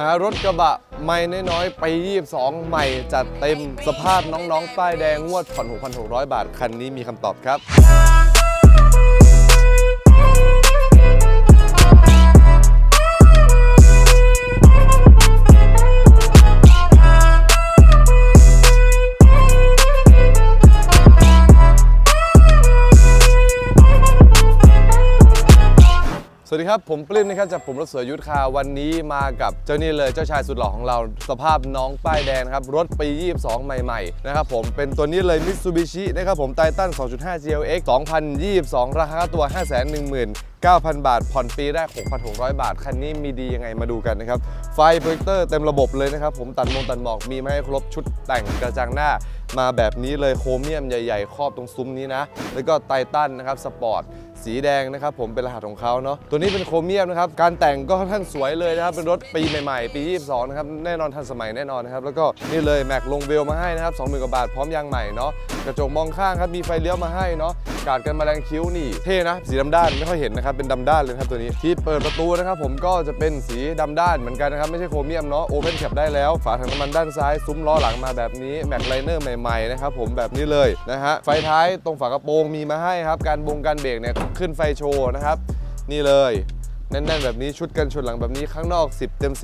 หารถกระบะไม่น้อยๆไป 22 ใหม่จัดเต็มสภาพน้องๆป้ายแดงงวดผ่อน 6,600 บาท คันนี้มีคำตอบครับ สวัสดีครับ ผมปลื้มนะครับจากผมรถสวยยุทธคาวันนี้มากับเจ้านี่เลยเจ้าชายสุดหล่อของเรา สภาพน้องป้ายแดงนะครับ รถปี 22 ใหม่ๆ นะครับผมเป็นตัวนี้เลย Mitsubishi นะครับผมไททัน2.5 GLX 2022 ราคาตัว 5 1 0 0 0 9,000 บาท ผ่อนปีแรก 6,600 บาท คันนี้มีดียังไงมาดูกันนะครับ ไฟโปรเจคเตอร์เต็มระบบเลยนะครับ ผมตัดมงตัดหมอก มีมาให้ครบชุดแต่งกระจังหน้า มาแบบนี้เลยโครเมียมใหญ่ๆ ครอบตรงซุ้มนี้นะ แล้วก็ไททันนะครับ สปอร์ต สีแดงนะครับ ผมเป็นรหัสของเขาเนาะ ตัวนี้เป็นโครเมียมนะครับ การแต่งก็ค่อนข้างสวยเลยนะครับ เป็นรถปีใหม่ๆ ปี 22 นะครับ แน่นอนทันสมัยแน่นอนนะครับ แล้วก็นี่เลยแม็กลงเวลมาให้นะครับ20,000กว่าบาทพร้อมยางใหม่เนาะ กระจกมองข้างครับ มีไฟเลี้ยวมาให้เนาะกาดกันแมลงคิ้วนี่เท่นะ สีดำด้านไม่ค่อยเห็นนะครับ เป็นดำด้านเลยครับตัวนี้ ที่เปิดประตูนะครับผมก็จะเป็นสีดำด้านเหมือนกันนะครับ ไม่ใช่โครเมียมเนาะโอเพนแคปได้แล้ว ฝาถังน้ำมันด้านซ้าย ซุ้มล้อหลังมาแบบนี้แม็กไลเนอร์ใหม่ๆนะครับผมแบบนี้เลยนะฮะไฟท้ายตรงฝากระโปรงมีมาให้ครับการบงการเบรกเนี่ยขึ้นไฟโชว์นะครับนี่เลยแน่นๆแบบนี้ชุดกันชนหลังแบบนี้ข้างนอก 10 เต็ม